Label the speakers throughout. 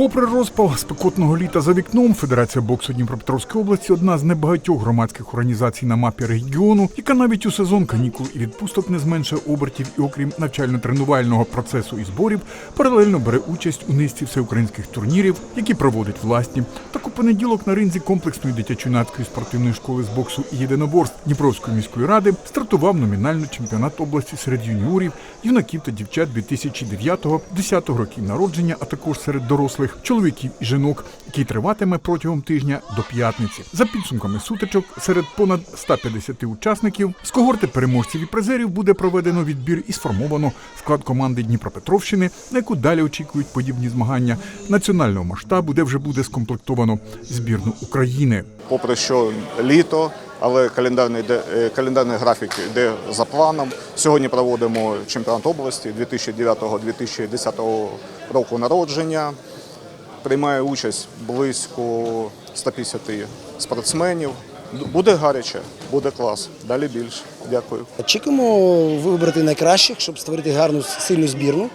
Speaker 1: Попри розпал спекотного літа за вікном, Федерація боксу Дніпропетровської області одна з небагатьох громадських організацій на мапі регіону, яка навіть у сезон канікул і відпусток не зменшує обертів і окрім навчально-тренувального процесу і зборів, паралельно бере участь у низці всеукраїнських турнірів, які проводить власні. Так у понеділок на ринзі комплексної дитячо-юнацької спортивної школи з боксу і єдиноборств Дніпровської міської ради стартував номінально чемпіонат області серед юніорів, юнаків та дівчат 2009-10 років народження, а також серед дорослих чоловіків і жінок, який триватиме протягом тижня до п'ятниці. За підсумками сутичок серед понад 150 учасників з когорти переможців і призерів буде проведено відбір і сформовано склад команди Дніпропетровщини, на яку далі очікують подібні змагання національного масштабу, де вже буде скомплектовано збірну України.
Speaker 2: попри що літо, але календарний, де- е, календарний графік йде за планом. Сьогодні проводимо чемпіонат області 2009-2010 року народження. Приймає участь близько 150 спортсменів. Буде гаряче, буде клас. Далі більше. Дякую.
Speaker 3: Очікуємо вибрати найкращих, щоб створити гарну сильну збірну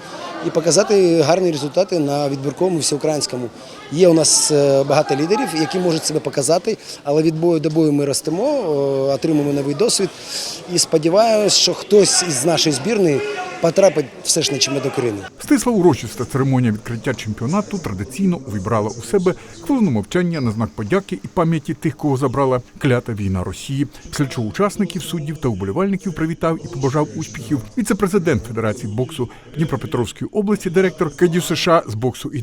Speaker 3: і показати гарні результати на відбірковому всеукраїнському. Є у нас е, багато лідерів, які можуть себе показати, але від бою до бою ми ростемо, е, отримуємо новий досвід. І сподіваюся, що хтось із нашої збірної потрапить все ж на чемпіонат України.
Speaker 1: Стисла урочиста церемонія відкриття чемпіонату традиційно увібрала у себе хвилину мовчання на знак подяки і пам'яті тих, кого забрала клята війна Росії. Після чого учасників, суддів та уболівальників привітав і побажав успіхів віце-президент Федерації боксу Дніпропетровської області, директор КДЮ США з боксу і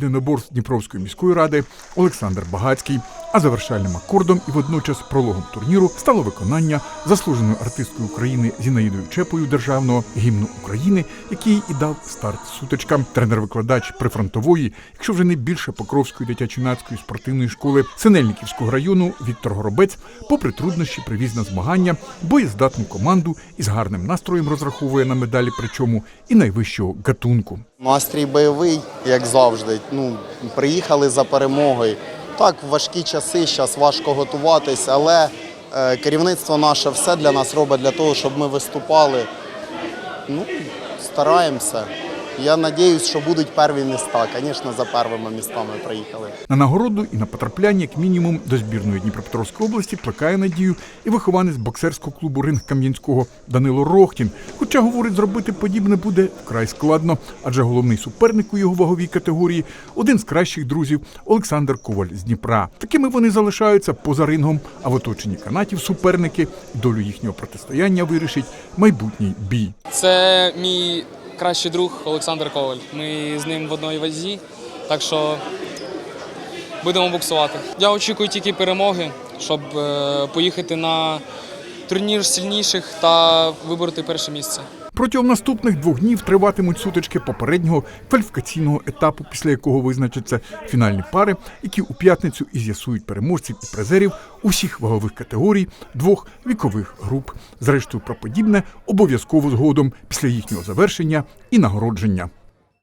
Speaker 1: Дніпровської міської ради Олександр Багацький. А завершальним акордом і водночас прологом турніру стало виконання заслуженою артисткою України Зінаїдою Чепою державного гімну України, який і дав старт сутичкам. Тренер-викладач прифронтової, якщо вже не більше Покровської дитячо-юнацької спортивної школи Синельниківського району Віктор Горобець, попри труднощі, привіз на змагання боєздатну команду із гарним настроєм розраховує на медалі, причому і найвищого гатунку.
Speaker 4: Настрій бойовий, як завжди. Ну, приїхали за перемогою. Так, важкі часи, зараз важко готуватись, але е, керівництво наше все для нас робить для того, щоб ми виступали. Ну, стараємося. Я сподіваюся, що будуть перві міста. Звісно, за первими містами приїхали.
Speaker 1: На нагороду і на потрапляння, як мінімум, до збірної Дніпропетровської області плекає надію і вихованець боксерського клубу Ринг Кам'янського Данило Рохтін. Хоча говорить, зробити подібне буде вкрай складно, адже головний суперник у його ваговій категорії один з кращих друзів Олександр Коваль з Дніпра. Такими вони залишаються поза рингом, а в оточенні канатів суперники долю їхнього протистояння вирішить майбутній бій.
Speaker 5: Це мій кращий друг Олександр Коваль. Ми з ним в одній вазі, так що будемо буксувати. Я очікую тільки перемоги, щоб е, поїхати на турнір сильніших та вибороти перше місце.
Speaker 1: Протягом наступних двох днів триватимуть сутички попереднього кваліфікаційного етапу, після якого визначаться фінальні пари, які у п'ятницю і з'ясують переможців і призерів усіх вагових категорій двох вікових груп. Зрештою, про подібне обов'язково згодом після їхнього завершення і нагородження.